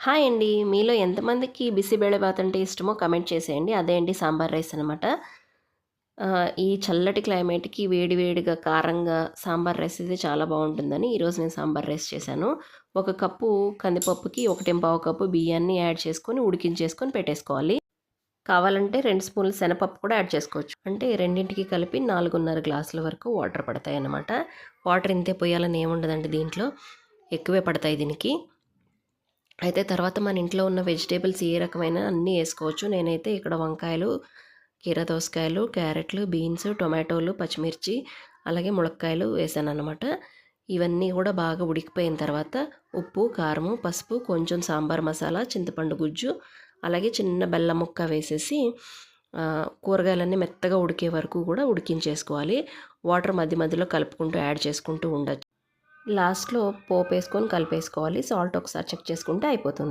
Hi అండి. మీలో ఎంతమందికి బిసిబేళబాత్ అంటే ఇష్టమో కమెంట్ చేసేయండి. అదే అండి సాంబార్ రైస్ అనమాట ఈ చల్లటి క్లైమేట్కి వేడివేడిగా కారంగా సాంబార్ రైస్ అయితే చాలా బాగుంటుందని ఈరోజు నేను సాంబార్ రైస్ చేశాను. ఒక కప్పు కందిపప్పుకి ఒకటింపావు కప్పు బియ్యాన్ని యాడ్ చేసుకొని ఉడికించేసుకొని పెట్టేసుకోవాలి. కావాలంటే రెండు స్పూన్లు శనపప్పు కూడా యాడ్ చేసుకోవచ్చు. అంటే రెండింటికి కలిపి నాలుగున్నర గ్లాసుల వరకు వాటర్ పడతాయి అన్నమాట. వాటర్ ఇంతే పోయాలని ఏముండదండి దీంట్లో? ఎక్కువే పడతాయి దీనికి. అయితే తర్వాత మన ఇంట్లో ఉన్న వెజిటేబుల్స్ ఏ రకమైన అన్నీ వేసుకోవచ్చు. నేనైతే ఇక్కడ వంకాయలు కీర దోసకాయలు క్యారెట్లు బీన్స్ టొమాటోలు పచ్చిమిర్చి అలాగే ములక్కాయలు వేసాను అనమాట ఇవన్నీ కూడా బాగా ఉడికిపోయిన తర్వాత ఉప్పు కారము పసుపు కొంచెం సాంబార్ మసాలా చింతపండు గుజ్జు అలాగే చిన్న బెల్లం ముక్క వేసేసి కూరగాయలన్నీ మెత్తగా ఉడికే వరకు కూడా ఉడికించేసుకోవాలి. వాటర్ మధ్య మధ్యలో కలుపుకుంటూ యాడ్ చేసుకుంటూ ఉండొచ్చు. లాస్ట్లో పోపు వేసుకొని కలిపేసుకోవాలి. సాల్ట్ ఒకసారి చెక్ చేసుకుంటే అయిపోతుంది.